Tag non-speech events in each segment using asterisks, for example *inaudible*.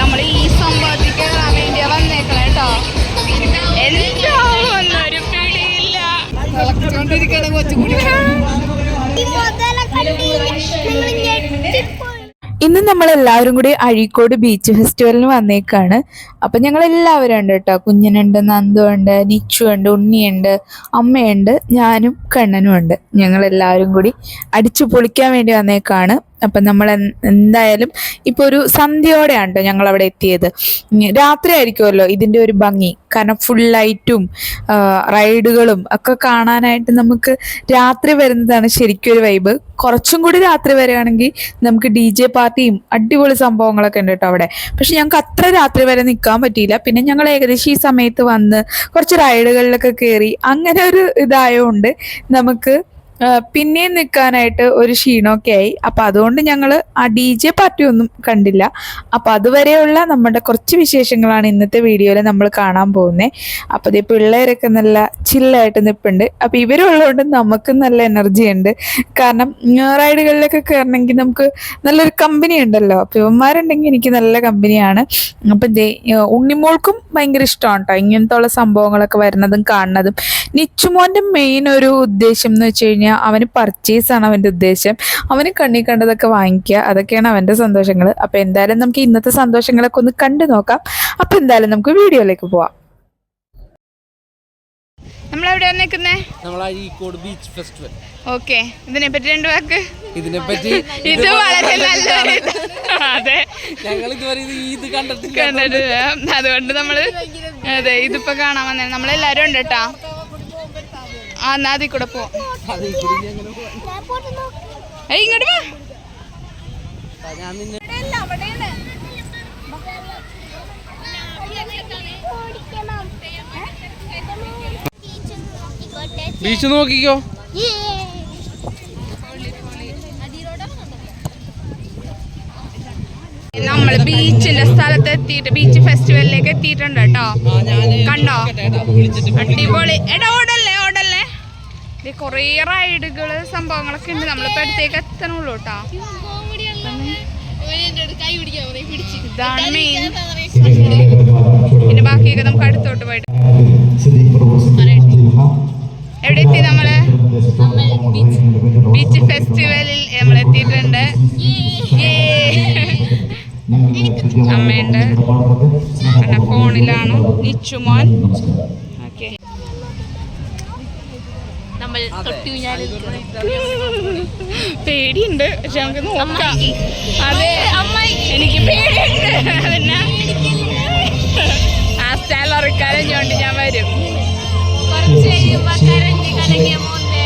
നമ്മൾ ഈ സംഭവത്തിക്ക് വരാൻ വേണ്ടി വന്നേക്കണം കേട്ടോ പിടിയില്ല. ഇന്ന് നമ്മൾ എല്ലാവരും കൂടി അഴീക്കോട് ബീച്ച് ഫെസ്റ്റിവലിന് വന്നേക്കാണ്. അപ്പം ഞങ്ങൾ എല്ലാവരും ഉണ്ട് കേട്ടോ കുഞ്ഞനുണ്ട് നന്ദു ഉണ്ട് നിച്ചു ഉണ്ട് ഉണ്ണിയുണ്ട് അമ്മയുണ്ട് ഞാനും കണ്ണനും ഉണ്ട്. ഞങ്ങൾ എല്ലാവരും കൂടി അടിച്ചു പൊളിക്കാൻ വേണ്ടി വന്നേക്കാണ്. അപ്പം നമ്മൾ എന്തായാലും ഇപ്പോൾ ഒരു സന്ധ്യയോടെയാണ് ഞങ്ങൾ അവിടെ എത്തിയത്. രാത്രി ആയിരിക്കുമല്ലോ ഇതിന്റെ ഒരു ഭംഗി. കാരണം ഫുൾ ലൈറ്റും റൈഡുകളും ഒക്കെ കാണാനായിട്ട് നമുക്ക് രാത്രി വരുന്നതാണ് ശരിക്കും ഒരു വൈബ് കുറച്ചും കൂടി രാത്രി വരികയാണെങ്കിൽ നമുക്ക് ഡി ജെ പാർട്ടിയും അടിപൊളി സംഭവങ്ങളൊക്കെ ഉണ്ട് കേട്ടോ അവിടെ. പക്ഷെ ഞങ്ങൾക്ക് അത്ര രാത്രി വരെ നിൽക്കാൻ പറ്റിയില്ല. പിന്നെ ഞങ്ങൾ ഏകദേശം ഈ സമയത്ത് വന്ന് കുറച്ച് റൈഡുകളിലൊക്കെ കയറി അങ്ങനെ ഒരു ഇതായതുകൊണ്ട് നമുക്ക് പിന്നെയും നിൽക്കാനായിട്ട് ഒരു ക്ഷീണമൊക്കെ ആയി. അപ്പം അതുകൊണ്ട് ഞങ്ങൾ ആ ഡി ജെ പാർട്ടി ഒന്നും കണ്ടില്ല. അപ്പം അതുവരെയുള്ള നമ്മുടെ കുറച്ച് വിശേഷങ്ങളാണ് ഇന്നത്തെ വീഡിയോയിൽ നമ്മൾ കാണാൻ പോകുന്നത് അപ്പോൾ ഇതേ പിള്ളേരൊക്കെ നല്ല ചില്ലായിട്ട് നിൽപ്പുണ്ട് അപ്പോൾ ഇവരുള്ളതുകൊണ്ട് നമുക്ക് നല്ല എനർജി ഉണ്ട്. കാരണം റൈഡുകളിലൊക്കെ കയറണമെങ്കിൽ നമുക്ക് നല്ലൊരു കമ്പനി ഉണ്ടല്ലോ. അപ്പോൾ ഇവന്മാരുണ്ടെങ്കിൽ എനിക്ക് നല്ല കമ്പനിയാണ് അപ്പം ഉണ്ണിമോൾക്കും ഭയങ്കര ഇഷ്ടമാണ് കേട്ടോ ഇങ്ങനത്തെ ഉള്ള സംഭവങ്ങളൊക്കെ വരുന്നതും കാണുന്നതും. നിച്ചുമോന്റെ മെയിൻ ഒരു ഉദ്ദേശം എന്ന് വെച്ച് കഴിഞ്ഞാൽ അവന് പർച്ചേസാണ് ആണ് അവന്റെ ഉദ്ദേശം. അവന് കണ്ണി കണ്ടതൊക്കെ വാങ്ങിക്കുക അതൊക്കെയാണ് അവന്റെ സന്തോഷങ്ങൾ അപ്പോൾ എന്തായാലും നമുക്ക് ഇന്നത്തെ സന്തോഷങ്ങളൊക്കെ ഒന്ന് കണ്ടു നോക്കാം. അപ്പോൾ എന്തായാലും നമുക്ക് വീഡിയോയിലേക്ക് പോവാം. നിൽക്കുന്നേ? നമ്മൾ അഴീക്കോട് ബീച്ച് ഫെസ്റ്റിവൽ ഓക്കെ. ഇതിനെ പറ്റി രണ്ട് വാക്ക്? ഇതിനെപ്പറ്റി ഇത് വളരെ. അതെ. ഞങ്ങൾ ഇതുവരെ ഇത് ഇത് കണ്ടിട്ടില്ല. കണ്ടിട്ട് അതുകൊണ്ട് നമ്മൾ അതെ ഇതിപ്പോ കാണാൻ വന്നേ. നമ്മളെല്ലാരും ഉണ്ട് കേട്ടാ. ആ അതിൽ കൂടെ പോവാം. ബീച്ച് നോക്കിക്കോ. നമ്മൾ ബീച്ചിന്റെ സ്ഥലത്ത് എത്തിയിട്ട് ബീച്ച് ഫെസ്റ്റിവലിലേക്ക് എത്തിയിട്ടുണ്ട് കേട്ടോ. കണ്ടോ? അടിപൊളി. എടാ ഓടല്ലേ ഓടല്ലേ ഇത് കൊറേ റൈഡുകൾ സംഭവങ്ങളൊക്കെ ഉണ്ട്. നമ്മളിപ്പോ അടുത്തേക്ക് എത്തണുള്ളൂ കേട്ടോ ഇതാണ് മെയിൻ പിന്നെ ബാക്കിയൊക്കെ നമുക്ക് അടുത്തോട്ട് പോയിട്ട് എവിടെ എത്തി നമ്മൾ? ബീച്ച് ഫെസ്റ്റിവലിൽ നമ്മൾ എത്തിയിട്ടുണ്ട്. അമ്മയുണ്ട്. പിന്നെ ഫോണിലാണ്? നിച്ചുമോൻ. ഓക്കെ നമ്മൾ തൊട്ടി പേടിയുണ്ട്. പക്ഷെ നമുക്ക് നോക്കാം. അതെ. എനിക്ക് പേടിയുണ്ട്. പിന്നെ ആ സ്ഥലം ഇറക്കാനും ഞാൻ വരും. കുറച്ച് കഴിയുമ്പോ കരഞ്ഞ് കലങ്ങിയ മോന്തേ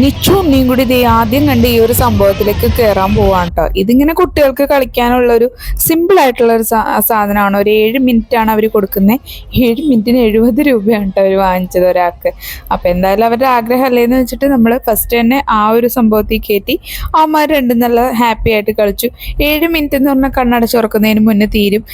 നിച്ചു ഉണ്ണിയും കൂടി ഇത് ആദ്യം കണ്ട് ഈ ഒരു സംഭവത്തിലേക്ക് കയറാൻ പോവാണ് കേട്ടോ ഇതിങ്ങനെ കുട്ടികൾക്ക് കളിക്കാനുള്ള ഒരു സിമ്പിൾ ആയിട്ടുള്ള ഒരു സാധനമാണ്. ഒരു ഏഴ് മിനിറ്റ് ആണ് അവർ കൊടുക്കുന്നത് ഏഴ് മിനിറ്റിന് എഴുപത് രൂപയാണ് കേട്ടോ അവർ വാങ്ങിച്ചത് ഒരാൾക്ക്. അപ്പം എന്തായാലും അവരുടെ ആഗ്രഹം അല്ലേന്ന് വെച്ചിട്ട് നമ്മൾ ഫസ്റ്റ് തന്നെ ആ ഒരു സംഭവത്തിൽ കയറ്റി അവന്മാർ രണ്ടും നല്ല ഹാപ്പി ആയിട്ട് കളിച്ചു. ഏഴ് മിനിറ്റ് എന്ന് പറഞ്ഞാൽ കണ്ണടച്ച് തുറക്കുന്നതിന് മുന്നേ തീരും.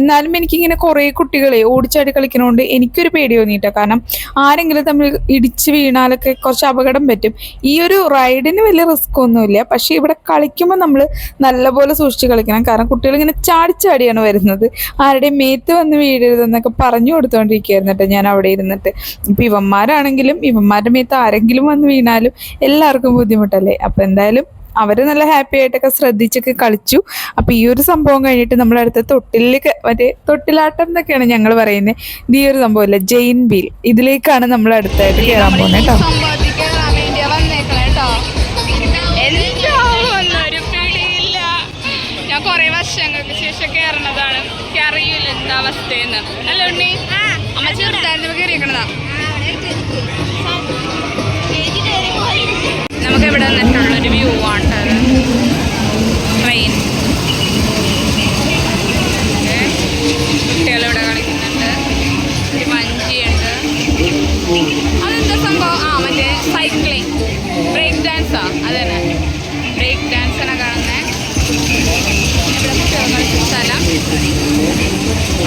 എന്നാലും എനിക്കിങ്ങനെ കുറേ കുട്ടികളെ ഓടിച്ചാടി കളിക്കണോണ്ട് എനിക്കൊരു പേടി തോന്നിയിട്ടോ. കാരണം ആരെങ്കിലും തമ്മിൽ ഇടിച്ച് വീണാലൊക്കെ കുറച്ച് അപകടം പറ്റും. ഈ ഒരു റൈഡിന് വലിയ റിസ്ക് ഒന്നുമില്ല. പക്ഷേ ഇവിടെ കളിക്കുമ്പോൾ നമ്മൾ നല്ലപോലെ സൂക്ഷിച്ച് കളിക്കണം. കാരണം കുട്ടികൾ ഇങ്ങനെ ചാടിച്ചാടിയാണ് വരുന്നത്. ആരുടെയും മേത്ത് വന്ന് വീഴരുതെന്നൊക്കെ പറഞ്ഞു കൊടുത്തോണ്ടിരിക്കുകയായിരുന്നു കേട്ടോ ഞാൻ അവിടെ ഇരുന്നിട്ട്. ഇപ്പം ഇവന്മാരാണെങ്കിലും ഇവന്മാരുടെ മേത്ത് ആരെങ്കിലും വന്ന് വീണാലും എല്ലാവർക്കും ബുദ്ധിമുട്ടല്ലേ? അപ്പം എന്തായാലും അവർ നല്ല ഹാപ്പി ആയിട്ടൊക്കെ ശ്രദ്ധിച്ചൊക്കെ കളിച്ചു. അപ്പം ഈ ഒരു സംഭവം കഴിഞ്ഞിട്ട് നമ്മൾ അടുത്ത തൊട്ടിലേക്ക് മറ്റേ തൊട്ടിലാട്ടം എന്നൊക്കെയാണ് ഞങ്ങൾ പറയുന്നത് ഇത് ഈ ഒരു സംഭവമില്ല ജെയിൻ ബീൽ ഇതിലേക്കാണ് നമ്മൾ അടുത്തായിട്ട് കയറാൻ പോകുന്നത് കേട്ടോ.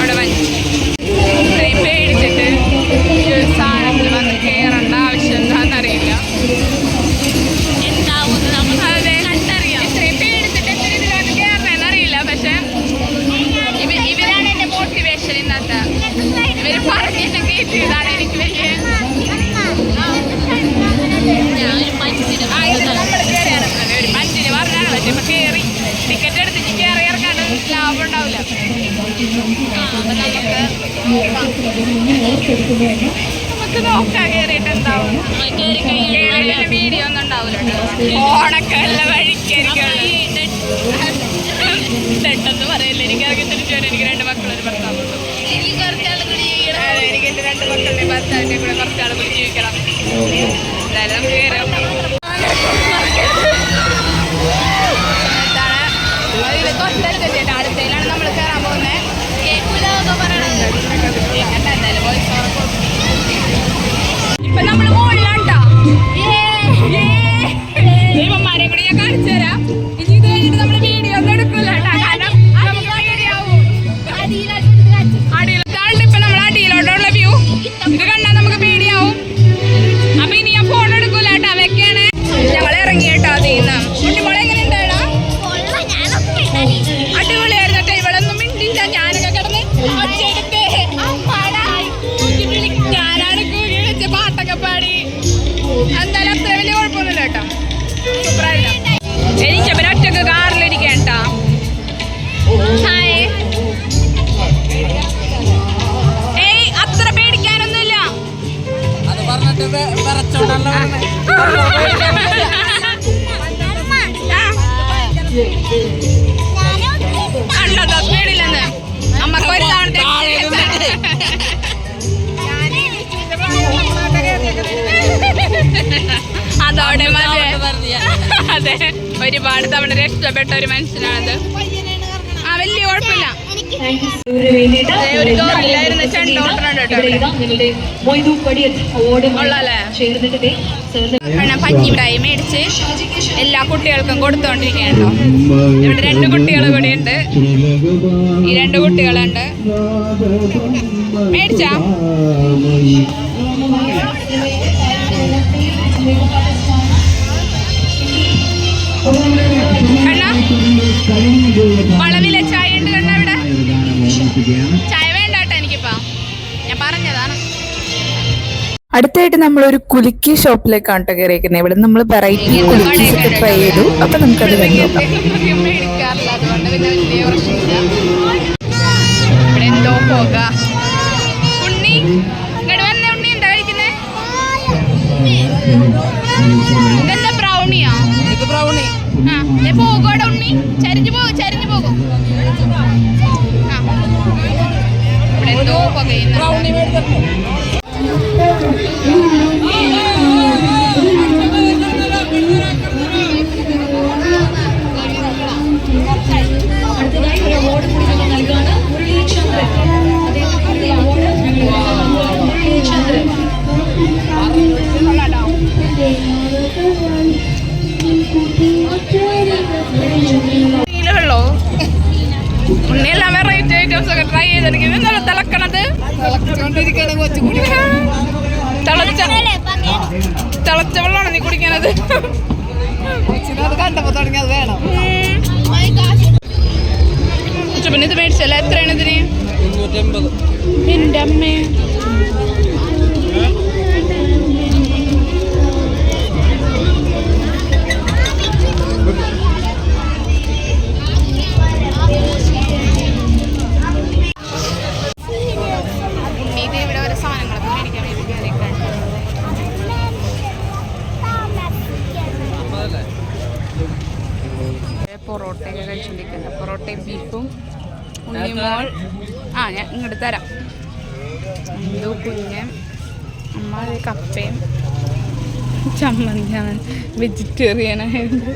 અડવાની നമുക്ക് നോക്കാം കേറിയിട്ട് എന്താവും വീഡിയോ ഒന്നും ഉണ്ടാവില്ല ഓണക്കല്ല ഉള്ള വഴിക്കായിരിക്കുള്ളൂ തെട്ടെന്ന് പറയില്ല എനിക്ക് ഇറങ്ങി തിരിച്ചു വരാൻ എനിക്ക് രണ്ട് മക്കളൊരു ഭർത്താവുള്ളൂ എനിക്ക് എന്റെ രണ്ട് മക്കളുടെ ഭർത്താവിന്റെ കൂടെ കുറച്ചാൾ കൂടി ജീവിക്കണം എന്തായാലും നമുക്ക് കയറാം ഇപ്പൊ നമ്മൾ അതെ *laughs* ഒരുപാട് തവണ രക്ഷപ്പെട്ട ഒരു മനുഷ്യനാണത്. ആ വലിയ കുഴപ്പമില്ല. ഒരു ഇവിടെ. കൊള്ളാല്ലേ? കാരണം പഞ്ഞിമിഠായി മേടിച്ച് എല്ലാ കുട്ടികൾക്കും കൊടുത്തോണ്ടിരിക്കുകയാണ് കേട്ടോ ഇവിടെ രണ്ട് കുട്ടികൾ കൂടി ഉണ്ട്. ഈ രണ്ട് കുട്ടികളുണ്ട്. മേടിച്ചാ? വളവിലെ ചായ ഉണ്ട് കണ്ട ഇവിടെ ചായ വേണ്ട കേട്ടോ എനിക്കിപ്പോ. ഞാൻ പറഞ്ഞതാണ്. അടുത്തായിട്ട് ഒരു കുലുക്കി ഷോപ്പിലേക്കാണ് കേട്ടോ കയറിയിരിക്കുന്നത് ഇവിടെ നമ്മൾ വെറൈറ്റി കുലുക്കീസ് ഒക്കെ ട്രൈ ചെയ്തു. അപ്പൊ നമുക്കത് എന്തോ പോക. ഉണ്ണി. ഉണ്ണി. എന്താ കഴിക്കുന്നേ? ചരിഞ്ഞു പോകും ചരിഞ്ഞു പോകും. ഇവിടെ എന്തോ പുകയുന്നു. കൊച്ചിനത് കണ്ടപ്പോ തുടങ്ങി അത് വേണം. പിന്നെ ഇത് മേടിച്ചല്ല എത്രയാണ് ഇതിന്? എന്റെ അമ്മേ. ബീഫും ഉണ്ണിമോൾ ആ ഞാൻ ഇങ്ങോട്ട് തരാം. എന്തോ കുഞ്ഞ്. അമ്മ കപ്പയും ചമ്മന്തിയാണ്. വെജിറ്റേറിയൻ ആയിരുന്നു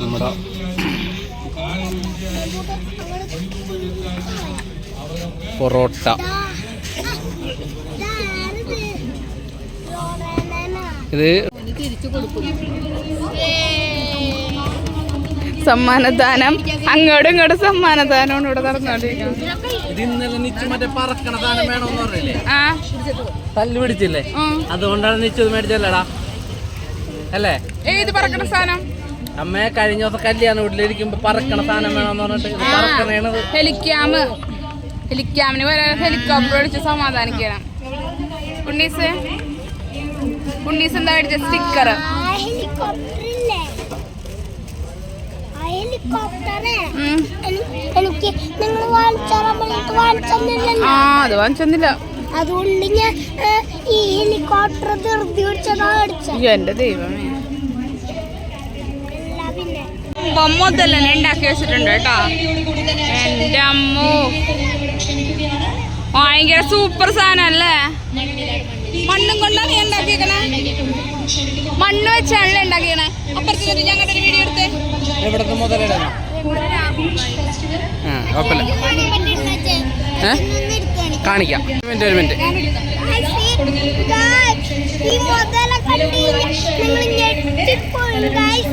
നമ്മുടെ പൊറോട്ട. ഇത് സമ്മാനദാനം. അങ്ങോട്ടും ഇങ്ങോട്ടും സമ്മാനദാനമാണ് ഇവിടെ പിടിച്ചില്ലേ? അതുകൊണ്ടാണ് നിച്ചു മേടിച്ചല്ലടാ അല്ലേ? ഏത് പറക്കണ സാധനം? അമ്മയെ കഴിഞ്ഞ ദിവസം കല്യാണം വീട്ടിലിരിക്കുമ്പോ പറക്കണ സാധനം വേണമെന്ന് പറഞ്ഞിട്ട് പറക്കണേണത് ഹെലിക്യാമിന് വരെ ഹെലികോപ്റ്റർ അടിച്ച് സമാധാനിക്കണം. ഉണ്ണീസ്? ഉണ്ണീസ് എന്താ അടിച്ച സ്റ്റിക്കർ ആ അത് വാങ്ങിച്ചെന്നില്ല അതുകൊണ്ട് ഞാൻ ഈ ഹെലികോപ്റ്റർ എന്റെ ദൈവമേ. ബൊമ്മൊത്തല്ല ഉണ്ടാക്കി വെച്ചിട്ടുണ്ട് കേട്ടോ. എന്റെ അമ്മോ. ഭയങ്കര സൂപ്പർ സാധനം അല്ലേ? മണ്ണും കൊണ്ടാണ് നീ ഉണ്ടാക്കിയേക്കണേ. മണ്ണ് വെച്ചാണല്ലേ ഉണ്ടാക്കിയേക്കണേ. അപ്പുറത്ത് ഞങ്ങളുടെ ഒരു വീഡിയോ എടുത്തേ? കാണിക്കാം. ഒരു മിനിറ്റ് ഒരു മിനിറ്റ്. ഈ മുതല കണ്ടി നിങ്ങൾ ഞെട്ടിപ്പോയി ഗൈസ്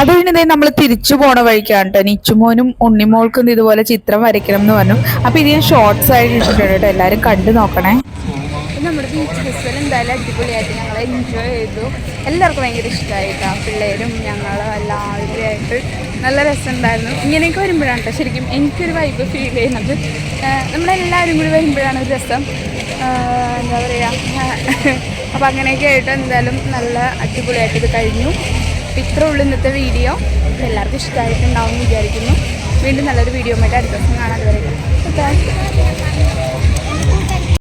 അത് കഴിഞ്ഞതേ നമ്മൾ തിരിച്ചു പോണ വഴിക്കാണ് കേട്ടോ നിച്ചുമോനും ഉണ്ണിമോൾക്കും ഇതുപോലെ ചിത്രം വരയ്ക്കണം എന്ന് പറഞ്ഞു. അപ്പൊ ഇത് ഞാൻ ഷോർട്സ് ആയിട്ട് ഇട്ടിട്ടുണ്ട് കേട്ടോ. എല്ലാരും കണ്ടു നോക്കണേ. നമ്മുടെ ബീച്ച് ഫെസ്റ്റിവൽ എന്തായാലും അടിപൊളിയായിട്ട് ഞങ്ങൾ എൻജോയ് ചെയ്തു. എല്ലാവർക്കും ഭയങ്കര ഇഷ്ടമായിട്ടാ പിള്ളേരും ഞങ്ങളും എല്ലാവരും ആയിട്ട് നല്ല രസമുണ്ടായിരുന്നു. ഇങ്ങനെയൊക്കെ വരുമ്പോഴാണ് കേട്ടോ ശരിക്കും എനിക്കൊരു വൈബ് ഫീൽ ചെയ്യുന്നത്. നമ്മളെല്ലാവരും കൂടി വരുമ്പോഴാണ് ഒരു രസം. എന്താ പറയുക *laughs* അപ്പോൾ അങ്ങനെയൊക്കെ ആയിട്ട് എന്തായാലും നല്ല അടിപൊളിയായിട്ട് ഇത് കഴിഞ്ഞു. അപ്പോൾ ഇത്ര ഉള്ളൂ ഇന്നത്തെ വീഡിയോ. എല്ലാവർക്കും ഇഷ്ടമായിട്ടുണ്ടാവും എന്ന് വിചാരിക്കുന്നു. വീണ്ടും നല്ലൊരു വീഡിയോ ആയിട്ട് അടുത്ത ദിവസം കാണാൻ വരെ